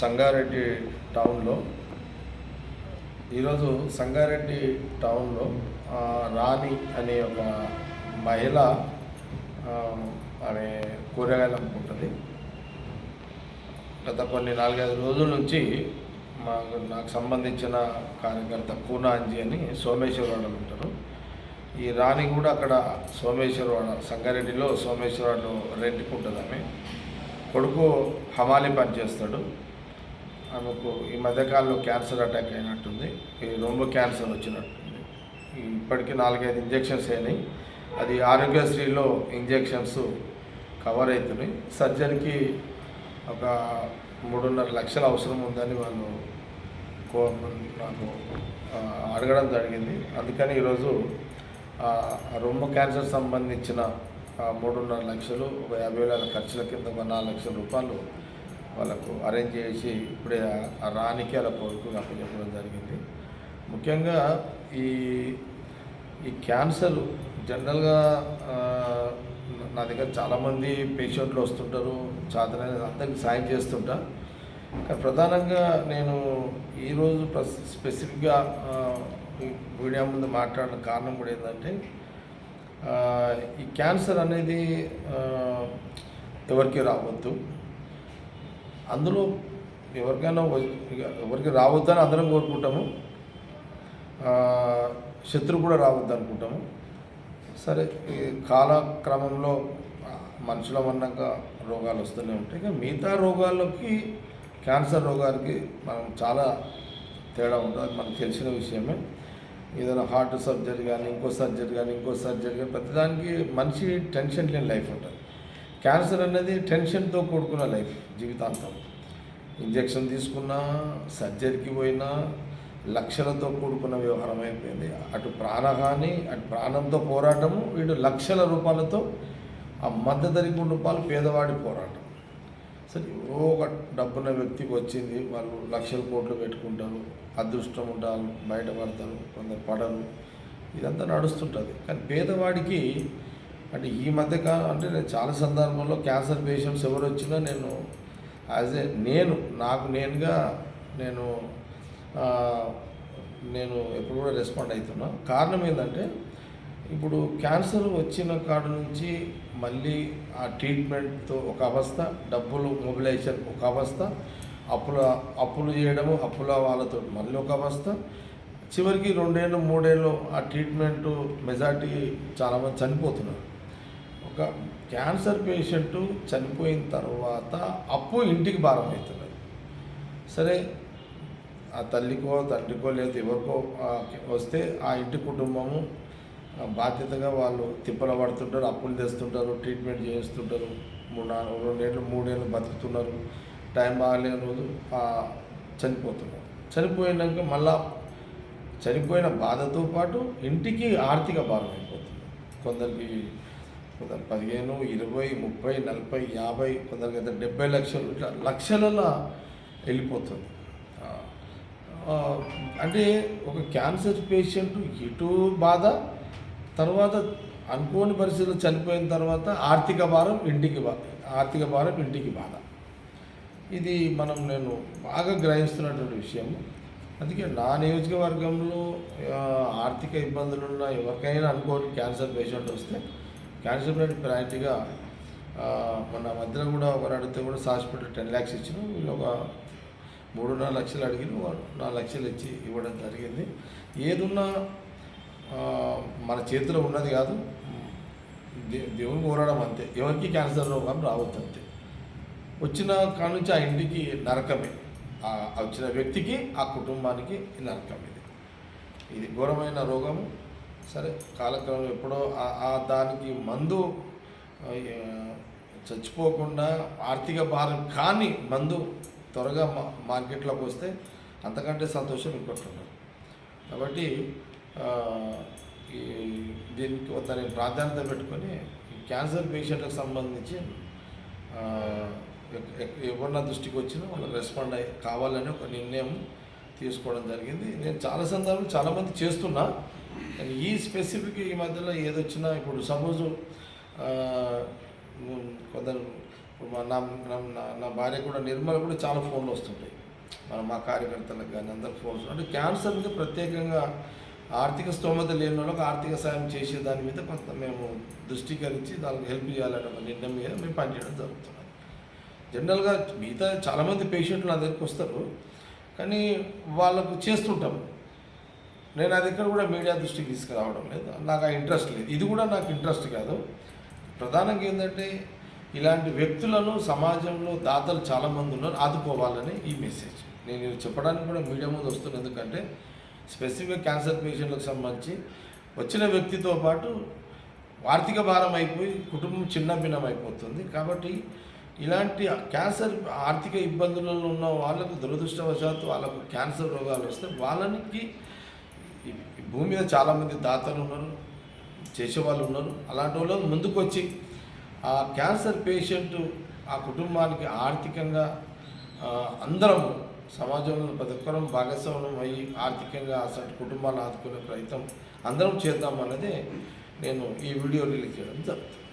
సంగారెడ్డి టౌన్లో. ఈరోజు సంగారెడ్డి టౌన్లో రాణి అనే ఒక మహిళ ఆమె కూరగాయలు అమ్ముకుంటుంది. గత కొన్ని నాలుగైదు రోజుల నుంచి మాకు నాకు సంబంధించిన కార్యకర్త కూనాంజీ అని సోమేశ్వరవాడ ఉంటారు. ఈ రాణి కూడా అక్కడ సోమేశ్వరవాడ సంగారెడ్డిలో సోమేశ్వరవాడలో రెంట్కుంటుంది ఆమె. కొడుకు హమాలి పనిచేస్తాడు. ఆమెకు ఈ మధ్యకాలంలో క్యాన్సర్ అటాక్ అయినట్టుంది. ఈ రొమ్ము క్యాన్సర్ వచ్చినట్టుంది. ఇప్పటికీ నాలుగైదు ఇంజెక్షన్స్ అయినాయి. అది ఆరోగ్యశ్రీలో ఇంజెక్షన్స్ కవర్ అవుతున్నాయి. సర్జరీకి ఒక మూడున్నర లక్షల అవసరం ఉందని వాళ్ళు కో నాకు అడగడం జరిగింది. అందుకని ఈరోజు రొమ్ము క్యాన్సర్ సంబంధించిన మూడున్నర లక్షలు ఒక యాభై వేల ఖర్చుల కింద ఒక నాలుగు లక్షల రూపాయలు వాళ్ళకు అరేంజ్ చేసి ఇప్పుడే ఆ- రానికి అలా కొడుకు అప్పచెప్పడం జరిగింది. ముఖ్యంగా ఈ ఈ క్యాన్సర్ జనరల్గా నా దగ్గర చాలామంది పేషెంట్లు వస్తుంటారు చాతనైన అందరికి సాయం చేస్తుంటా. కానీ ప్రధానంగా నేను ఈరోజు ప్రస్ స్పెసిఫిక్గా మీడియా ముందు మాట్లాడిన కారణం కూడా ఏంటంటే ఈ క్యాన్సర్ అనేది ఎవరికి రావద్దు. అందులో ఎవరికైనా ఇక ఎవరికి రావద్దని అందరం కోరుకుంటాము. శత్రువు కూడా రావద్దు అనుకుంటాము. సరే ఈ కాలక్రమంలో మనుషుల అన్నాక రోగాలు వస్తూనే ఉంటాయి. ఇక మిగతా రోగాల్లోకి క్యాన్సర్ రోగానికి మనం చాలా తేడా ఉంటుంది. అది మనకు తెలిసిన విషయమే. ఏదైనా హార్ట్ సర్జరీ కానీ ఇంకో సర్జరీ కానీ ఇంకో సర్జరీ కానీ ప్రతిదానికి మనిషి టెన్షన్ లేని లైఫ్ ఉంటుంది. క్యాన్సర్ అనేది టెన్షన్తో కూడుకున్న లైఫ్ జీవితాంతం. ఇంజెక్షన్ తీసుకున్నా సర్జరీకి పోయినా లక్షలతో కూడుకున్న వ్యవహారం అయిపోయింది. అటు ప్రాణహాని అటు ప్రాణంతో పోరాటము వీడు లక్షల రూపాయలతో ఆ మద్దతు రూపాయలు పేదవాడి పోరాటం. సరే ఎవరో ఒక డబ్బున్న వ్యక్తికి వచ్చింది వాళ్ళు లక్షల కోట్లు పెట్టుకుంటారు అదృష్టం ఉంటారు బయటపడతారు కొందరు పడరు ఇదంతా నడుస్తుంటుంది. కానీ పేదవాడికి అంటే ఈ మధ్య కా అంటే నేను చాలా సందర్భంలో క్యాన్సర్ పేషెంట్స్ ఎవరు వచ్చినా నేను యాజ్ ఏ నేను నాకు నేనుగా నేను నేను ఎప్పుడు కూడా రెస్పాండ్ అవుతున్నా కారణం ఏంటంటే ఇప్పుడు క్యాన్సర్ వచ్చిన కాడ నుంచి మళ్ళీ ఆ ట్రీట్మెంట్తో ఒక అవస్థ డబ్బులు మొబిలైజేషన్ ఒక అవస్థ అప్పుల అప్పులు చేయడము అప్పుల వాళ్ళతో మళ్ళీ ఒక అవస్థ. చివరికి రెండేళ్ళు మూడేళ్ళు ఆ ట్రీట్మెంట్ మెజార్టీ చాలామంది చనిపోతున్నారు. ఒక క్యాన్సర్ పేషెంట్ చనిపోయిన తర్వాత అప్పు ఇంటికి భారం అవుతున్నది సరే ఆ తల్లికో తండ్రికో లేదా ఎవరికో వస్తే ఆ ఇంటి కుటుంబము బాధ్యతగా వాళ్ళు తిప్పల పడుతుంటారు అప్పులు తెస్తుంటారు ట్రీట్మెంట్ చేస్తుంటారు. మూడు నాలుగు రెండేళ్ళు మూడేళ్ళు బతుకుతున్నారు. టైం బాగాలేని రోజు చనిపోతున్నారు. చనిపోయినాక మళ్ళా చనిపోయిన బాధతో పాటు ఇంటికి ఆర్థిక భారం అయిపోతుంది. కొందరికి కొందరు పదిహేను ఇరవై ముప్పై నలభై యాభై కొందరికి అయితే డెబ్బై లక్షలు ఇట్లా లక్షలలో వెళ్ళిపోతుంది. అంటే ఒక క్యాన్సర్ పేషెంట్ ఇటు బాధ తర్వాత అనుకోని పరిస్థితులు చనిపోయిన తర్వాత ఆర్థిక భారం ఇంటికి బా ఆర్థిక భారం ఇంటికి బాధ. ఇది మనం నేను బాగా గ్రహిస్తున్నటువంటి విషయం. అందుకే నా నియోజకవర్గంలో ఆర్థిక ఇబ్బందులు ఉన్న ఎవరికైనా అనుకోని క్యాన్సర్ పేషెంట్ వస్తే క్యాన్సర్ బ్లడ్ ప్రయారిటీగా మొన్న మధ్యలో కూడా ఒకరు అడిగితే కూడా హాస్పిటల్ టెన్ ల్యాక్స్ ఇచ్చిన వీళ్ళు ఒక మూడున్నర లక్షలు అడిగిన నాలుగు లక్షలు ఇచ్చి ఇవ్వడం జరిగింది. ఏదున్నా మన చేతిలో ఉన్నది కాదు దేవుని కోరడం అంతే. ఎవరికి క్యాన్సర్ రోగం రావద్దు అంతే. వచ్చిన కాడ నుంచి ఆ ఇంటికి నరకమే. వచ్చిన వ్యక్తికి ఆ కుటుంబానికి నరకం ఇది. ఇది ఘోరమైన రోగము. సరే కాలక్రమం ఎప్పుడో ఆ- దానికి మందు చచ్చిపోకుండా ఆర్థిక భారం కానీ మందు త్వరగా మా మార్కెట్లోకి వస్తే అంతకంటే సంతోషం ఇంకోటి ఉండదు కాబట్టి ఈ దీనికి కొంత ప్రాధాన్యత పెట్టుకొని క్యాన్సర్ పేషెంట్లకు సంబంధించి ఎవరన్నా దృష్టికి వచ్చినా వాళ్ళకి రెస్పాండ్ అయ్యి కావాలని ఒక నిర్ణయం తీసుకోవడం జరిగింది. నేను చాలా సందర్భాలు చాలామంది చేస్తున్నా. కానీ ఈ స్పెసిఫిక్ ఈ మధ్యలో ఏదొచ్చినా ఇప్పుడు సపోజు కొందరు మా నా నా- భార్య కూడా నిర్మల కూడా చాలా ఫోన్లు వస్తుంటాయి. మన మా కార్యకర్తలకు కానీ అందరు ఫోన్స్ అంటే క్యాన్సర్కి ప్రత్యేకంగా ఆర్థిక స్తోమత లేని వాళ్ళకి ఆర్థిక సాయం చేసే దాని మీద కొంత మేము దృష్టీకరించి దానికి హెల్ప్ చేయాలనే నిర్ణయం మీద మేము పనిచేయడం జరుగుతున్నది జనరల్గా మిగతా చాలామంది పేషెంట్లు నా దగ్గరికి వస్తారు. కానీ వాళ్ళకు చేస్తుంటాం. నేను అది ఎక్కడ కూడా మీడియా దృష్టికి తీసుకురావడం లేదు. నాకు ఆ ఇంట్రెస్ట్ లేదు. ఇది కూడా నాకు ఇంట్రెస్ట్ కాదు. ప్రధానంగా ఏంటంటే ఇలాంటి వ్యక్తులను సమాజంలో దాతలు చాలామంది ఉన్నారు. ఆదుకోవాలని ఈ మెసేజ్ నేను చెప్పడానికి కూడా మీడియా ముందు వస్తున్నాను ఎందుకంటే స్పెసిఫిక్ క్యాన్సర్ పేషెంట్లకు సంబంధించి వచ్చిన వ్యక్తితో పాటు ఆర్థిక భారం అయిపోయి కుటుంబం చిన్న భిన్నం అయిపోతుంది. కాబట్టి ఇలాంటి క్యాన్సర్ ఆర్థిక ఇబ్బందులలో ఉన్న వాళ్ళకు దురదృష్టవశాత్తు వాళ్ళకు క్యాన్సర్ రోగాలు వస్తే వాళ్ళకి భూమి మీద చాలామంది దాతలు ఉన్నారు చేసేవాళ్ళు ఉన్నారు. అలాంటి వాళ్ళు ముందుకు వచ్చి ఆ క్యాన్సర్ పేషెంట్ ఆ కుటుంబానికి ఆర్థికంగా అందరము సమాజంలో ప్రతి ఒక్కరం భాగస్వామ్యం అయ్యి ఆర్థికంగా అసలు కుటుంబాన్ని ఆదుకునే ప్రయత్నం అందరం చేద్దాం అన్నదే నేను ఈ వీడియో రిలీజ్ చేయడం జరుగుతుంది.